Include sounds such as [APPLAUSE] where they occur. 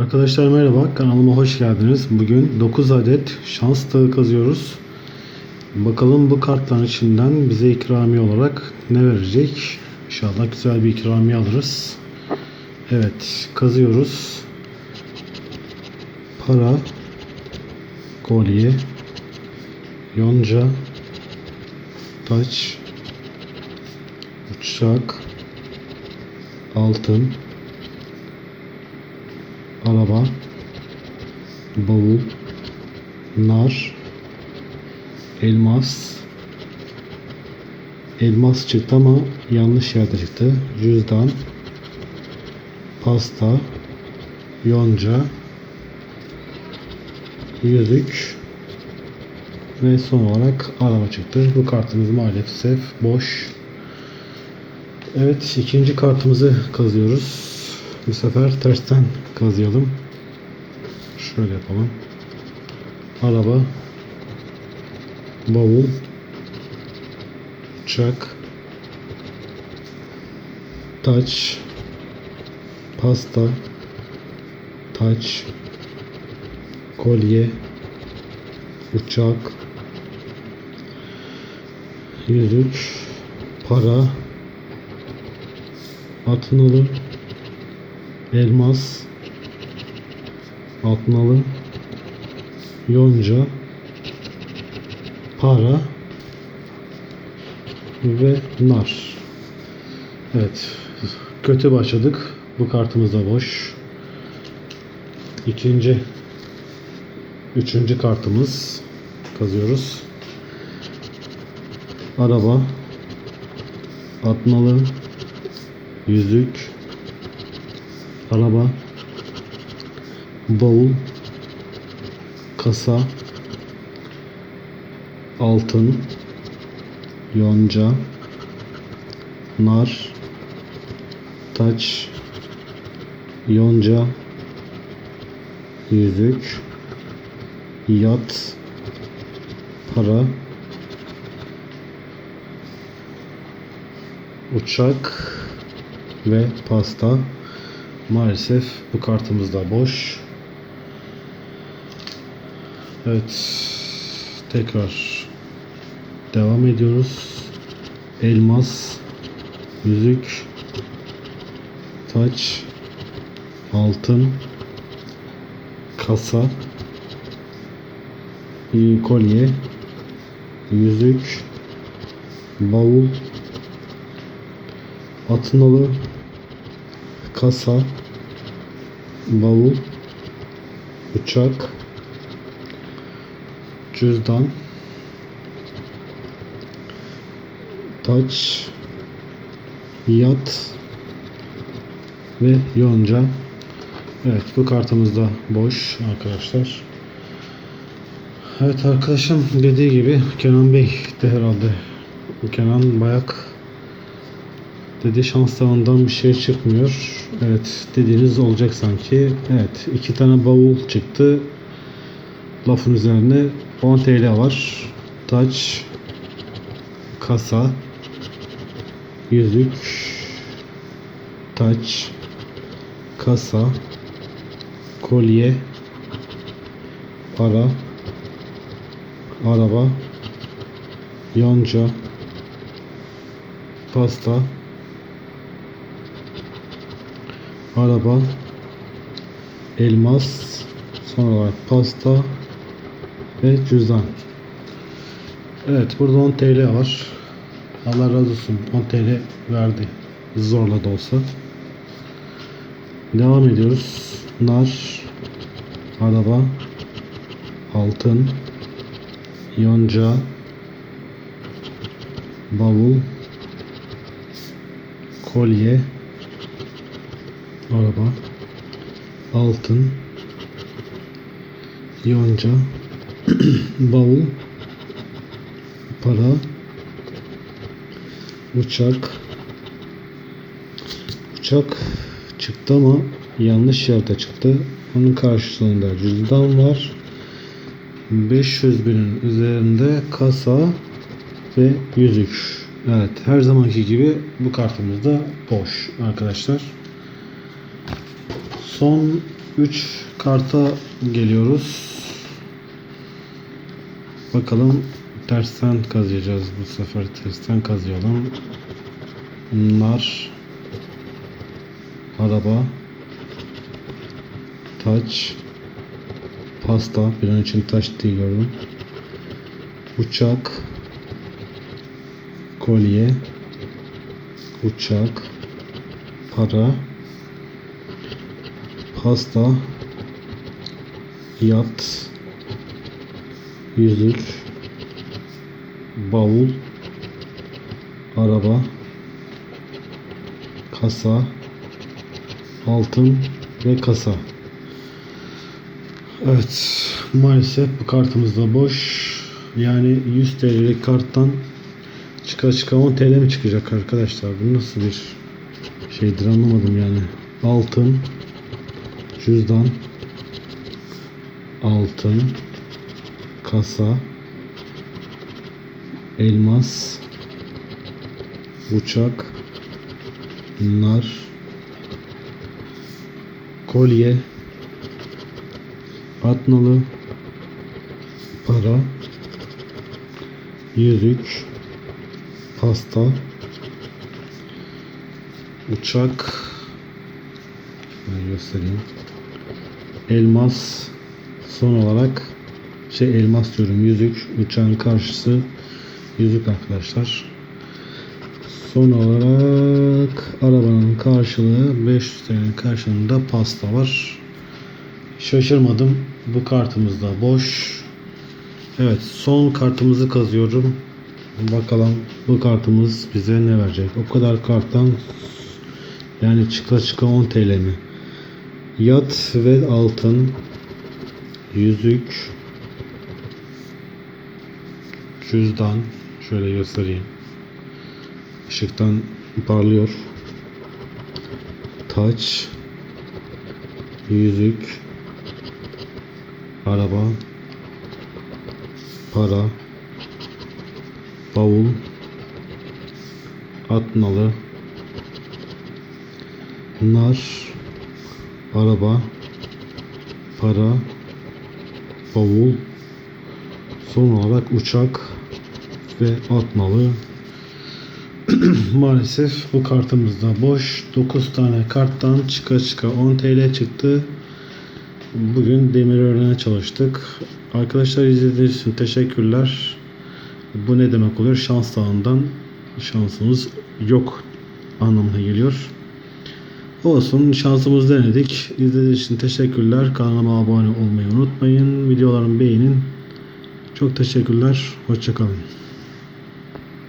Arkadaşlar merhaba kanalıma hoş geldiniz. Bugün 9 adet şans tağı kazıyoruz. Bakalım bu kartların içinden bize ikramiye olarak ne verecek? İnşallah güzel bir ikramiye alırız. Evet kazıyoruz. Para, kolye, yonca, taç, uçak, altın, araba, bavul, nar, elmas, elmas çıktı ama yanlış yerde çıktı. Cüzdan, pasta, yonca, yüzük ve son olarak araba çıktı. Bu kartımız maalesef boş. Evet ikinci kartımızı kazıyoruz. Bu sefer tersten kazıyalım. Şöyle yapalım. Araba, bavul, uçak, taç, pasta, taç, kolye, uçak, yüzük, para, altın olur, elmas, altın yonca, para ve nar. Evet, kötü başladık. Bu kartımız da boş. İkinci, üçüncü kartımız kazıyoruz. Araba, atmalı, yüzük, araba, bavul, kasa, altın, yonca, nar, taç, yonca, yüzük, yat, para, uçak ve pasta. Maalesef bu kartımız da boş. Evet. Tekrar devam ediyoruz. Elmas, yüzük, taç, altın, kasa, kolye, yüzük, bavul, atnalı, kasa, bavul, uçak, cüzdan, taç, yat ve yonca. Evet bu kartımız da boş arkadaşlar. Evet arkadaşım dediği gibi Kenan Bey de herhalde. Kenan Bayak dedi şanslarından bir şey çıkmıyor. Evet dediğiniz olacak sanki. Evet iki tane bavul çıktı. Lafın üzerine 10 TL var. Taç, kasa, yüzük, taç, kasa, kolye, para, araba, yonca, pasta, araba, elmas, son olarak pasta ve cüzdan. Evet burada 10 TL var. Allah razı olsun 10 TL verdi. Zorla da olsa. Devam ediyoruz. Nar, araba, altın, yonca, bavul, kolye, araba, altın, yonca, [CLEARS THROAT] bavul, para, uçak, uçak çıktı ama yanlış yerde çıktı. Onun karşılığında cüzdan var. 500 binin üzerinde kasa ve yüzük. Evet her zamanki gibi bu kartımız da boş arkadaşlar. Son 3 karta geliyoruz. Bakalım tersten kazıyacağız bu sefer. Tersten kazıyalım. Nar araba taç pasta bir an için taş diye gördüm. Uçak kolye uçak para pasta yat yüzük bavul araba kasa altın ve kasa. Evet maalesef bu kartımız da boş. Yani 100 TL'lik karttan çıka çıka 10 TL mi çıkacak arkadaşlar? Bu nasıl bir şeydir anlamadım yani. Altın cüzdan altın kasa elmas uçak nar kolye atnalı para yüzük pasta uçak ben göstereyim elmas son olarak şey elmas diyorum yüzük uçağın karşısı yüzük arkadaşlar. Son olarak arabanın karşılığı 500 TL'nin karşılığında pasta var. Şaşırmadım bu kartımız da boş. Evet son kartımızı kazıyorum. Bakalım bu kartımız bize ne verecek? O kadar karttan yani çıka çıka 10 TL mi? Yat ve altın yüzük cüzdan şöyle göstereyim. Işıktan parlıyor. Taç yüzük araba para bavul atnalı nar araba para bavul son olarak uçak ve atnalı [CLEARS THROAT] maalesef bu kartımız da boş 9 tane karttan çıka çıka 10 TL çıktı bugün demir öğrene çalıştık arkadaşlar izlediğiniz için teşekkürler bu ne demek oluyor şans dağından şansımız yok anlamına geliyor Olsun şansımız denedik. İzlediğiniz için teşekkürler. Kanalıma abone olmayı unutmayın. Videolarımı beğenin. Çok teşekkürler. Hoşçakalın.